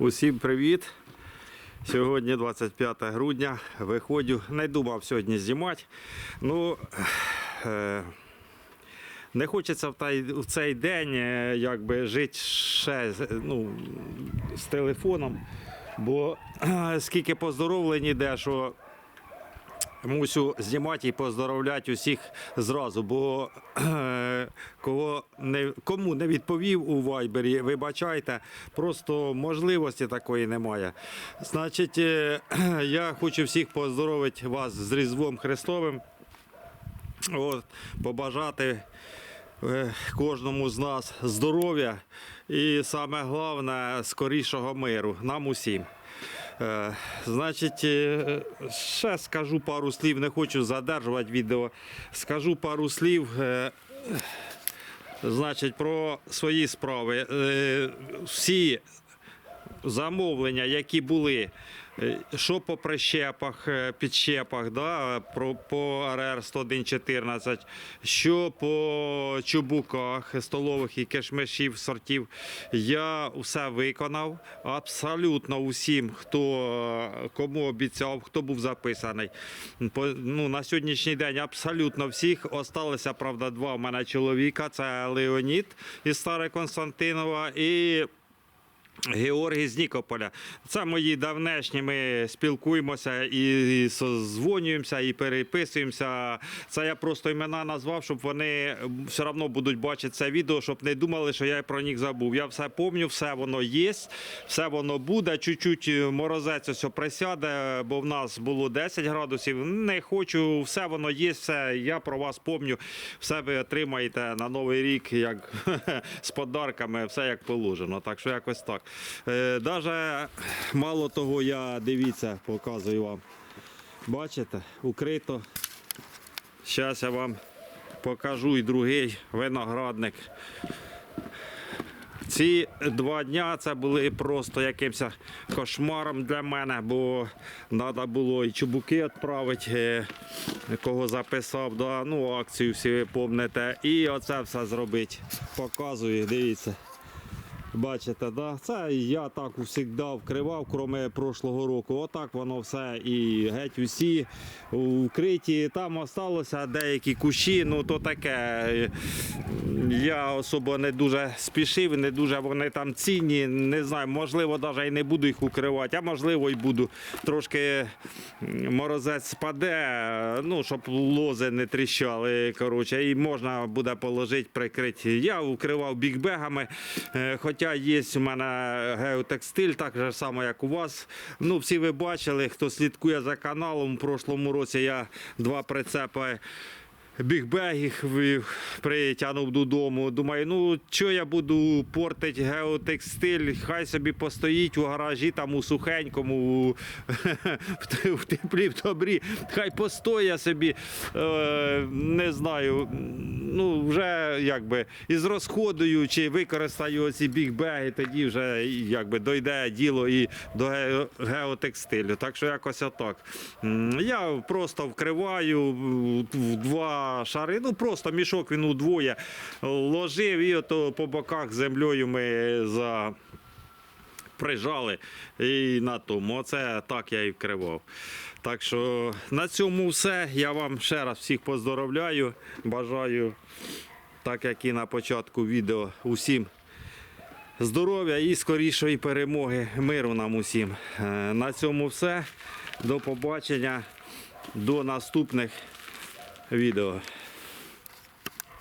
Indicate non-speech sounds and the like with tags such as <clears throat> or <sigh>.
Усім привіт! Сьогодні 25 грудня. Виходжу. Не думав сьогодні знімати. Ну, е, не хочеться в, той, в цей день е, якби, жити ще ну, з телефоном, бо е, скільки поздоровлень іде, що мусю знімати і поздоровляти усіх зразу, бо <clears throat> кого не, кому не відповів у Вайбері, вибачайте, просто можливості такої немає. Значить, е, <clears throat> я хочу всіх поздоровити вас з Різдвом Христовим. От, побажати е, кожному з нас здоров'я і саме головне скорішого миру нам усім. Е, Значить, е, ще скажу пару слів, не хочу задержувати відео. Скажу пару слів. е, Значить, про свої справи. Всі замовлення, які були, е, що по прищепах, е, підщепах, да, по РР 10114, що по чубуках столових і кишмишів сортів, я все виконав. Абсолютно усім, хто е, кому обіцяв, хто був записаний. Ну, на сьогоднішній день абсолютно всіх. Осталося, правда, два в мене чоловіка. Це Леонід із Старе Константинова і Георгій з Нікополя. Це мої давнешні. Ми спілкуємося і дзвонюємося, і переписуємося. Це я просто імена назвав, щоб вони все одно будуть бачити це відео, щоб не думали, що я про них забув. Я все пам'ятаю, все воно є, все воно буде. Чуть-чуть морозець ось присяде, бо в нас було 10 градусів. Не хочу, все воно є, все. Я про вас пам'ятаю. Все ви отримаєте на новий рік, як <laughs> з подарками, все як положено. Так що якось так. Е, Даже мало того, я дивіться, показую вам. Бачите, укрито. Зараз я вам покажу і другий виноградник. Ці два дня це були просто якимось кошмаром для мене, бо треба було і чубуки відправити, е, кого записав, да, ну, акцію всі ви пам'ятаєте. І оце все зробити. Показую, дивіться. Бачите, да? це я так завжди вкривав, крім прошлого року. Отак воно все і геть усі вкриті. Там осталося деякі кущі, ну то таке. Я особо не дуже спішив, не дуже вони там цінні. Не знаю, можливо, навіть і не буду їх укривати, а можливо і буду. Трошки морозець спаде, ну, щоб лози не тріщали. Коротше, і можна буде положити, прикрити. Я укривав бікбегами, е, хоча є у мене геотекстиль, так же само, як у вас. Ну, всі ви бачили, хто слідкує за каналом. У прошлому році я два прицепи бігбегів притягнув додому. Думаю, ну що я буду портити геотекстиль, хай собі постоїть у гаражі, там у сухенькому, <laughs> в теплі, в добрі, хай постоя собі, е, не знаю, ну вже якби із розходою чи використаю ці бігбеги, тоді вже якби дойде діло і до геотекстилю. Так що якось отак. Я просто вкриваю в в шари, ну просто мішок він удвоє ложив і ото по боках землею ми за. Прижали і на тому. Оце так я і вкривав. Так що на цьому все. Я вам ще раз всіх поздоровляю. Бажаю, так як і на початку відео, усім здоров'я і скорішої перемоги. Миру нам усім. Е, На цьому все. До побачення. До наступних відео.